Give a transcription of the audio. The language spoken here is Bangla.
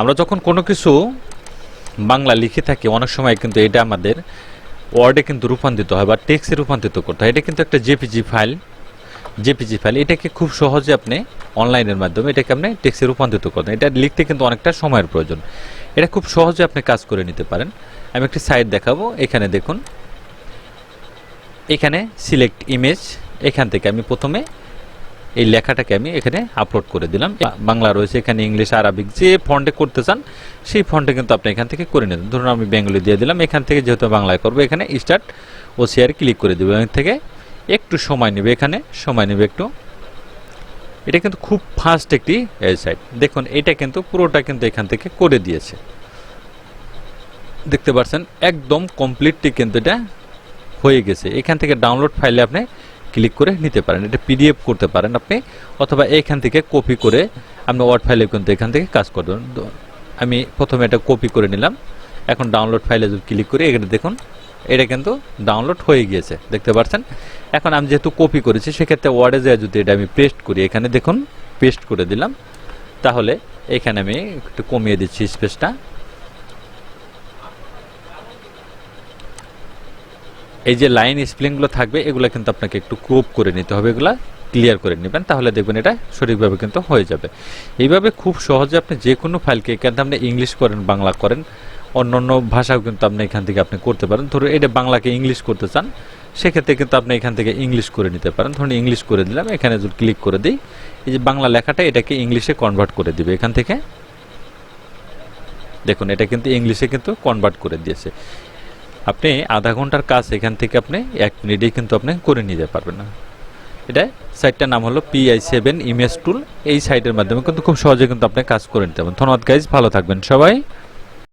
আমরা যখন কোনো কিছু বাংলা লিখে থাকি, অনেক সময় কিন্তু এটা আমাদের ওয়ার্ডে কিন্তু রূপান্তরিত হয় বা টেক্সে রূপান্তরিত করতে হয়। এটা কিন্তু একটা জেপিজি ফাইল জেপিজি ফাইল এটাকে খুব সহজে আপনি অনলাইনের মাধ্যমে এটাকে আপনি টেক্সে রূপান্তরিত করতেন এটা লিখতে কিন্তু অনেকটা সময়ের প্রয়োজন। এটা খুব সহজে আপনি কাজ করে নিতে পারেন। আমি একটি সাইট দেখাবো। এখানে দেখুন। এখানে সিলেক্ট ইমেজ এখান থেকে আমি প্রথমে এই লেখাটাকে আমি এখানে আপলোড করে দিলাম। বাংলা রয়েছে, এখানে ইংলিশ আরবিক যে ফন্টে করতে চান, সেই ফন্টে কিন্তু আপনি এখান থেকে করে নেবেন। ধরুন আমি বেঙ্গলি দিয়ে দিলাম, এখান থেকে যেহেতু বাংলায় করব, এখানে স্টার্ট ও শেয়ার ক্লিক করে দেবো এখান থেকে একটু সময় নেবে, এখানে সময় নেবে একটু। এটা কিন্তু খুব ফাস্ট একটি সাইট দেখুন, এটা কিন্তু পুরোটা কিন্তু এখান থেকে করে দিয়েছে। দেখতে পাচ্ছেন, একদম কমপ্লিটলি কিন্তু এটা হয়ে গেছে। এখান থেকে ডাউনলোড ফাইলে আপনি ক্লিক করে নিতে পারেন। এটা পিডিএফ করতে পারেন আপনি, অথবা এখান থেকে কপি করে আপনি ওয়ার্ড ফাইলে কিন্তু এখান থেকে কাজ করবেন আমি প্রথমে এটা কপি করে নিলাম। এখন ডাউনলোড ফাইলে যদি ক্লিক করি, এখানে দেখুন, এটা কিন্তু ডাউনলোড হয়ে গিয়েছে, দেখতে পাচ্ছেন এখন আমি যেহেতু কপি করেছি, সেক্ষেত্রে ওয়ার্ডে যায় যদি এটা আমি পেস্ট করি, এখানে দেখুন পেস্ট করে দিলাম। তাহলে এখানে আমি একটু কমিয়ে দিচ্ছি স্পেসটা এই যে লাইন স্প্লিংগুলো থাকবে, এগুলো কিন্তু আপনাকে একটু ক্রপ করে নিতে হবে, এগুলা ক্লিয়ার করে নেবেন, তাহলে দেখবেন এটা সঠিকভাবে কিন্তু হয়ে যাবে। এইভাবে খুব সহজে আপনি যে কোনো ফাইলকে এখান থেকে আপনি ইংলিশ করেন, বাংলা করেন অন্য অন্য ভাষাও কিন্তু আপনি এখান থেকে আপনি করতে পারেন। ধরুন এটা বাংলাকে ইংলিশ করতে চান, সেক্ষেত্রে কিন্তু আপনি এখান থেকে ইংলিশ করে নিতে পারেন। ধরুন ইংলিশ করে দিলাম, এখানে যদি ক্লিক করে দিই, এই যে বাংলা লেখাটা এটাকে ইংলিশে কনভার্ট করে দিবে এখান থেকে। দেখুন, এটা কিন্তু ইংলিশে কিন্তু কনভার্ট করে দিয়েছে। আপনি আধা ঘণ্টার কাজ এখান থেকে আপনি এক মিনিটেই কিন্তু আপনি করে নিতে পারবেন না। এটা সাইটটার নাম হলো পিআই সেভেন ইমেজ টুল এই সাইটের মাধ্যমে কিন্তু খুব সহজে কিন্তু আপনি কাজ করে নিতে পারবেন। ধন্যবাদ গাইজ ভালো থাকবেন সবাই।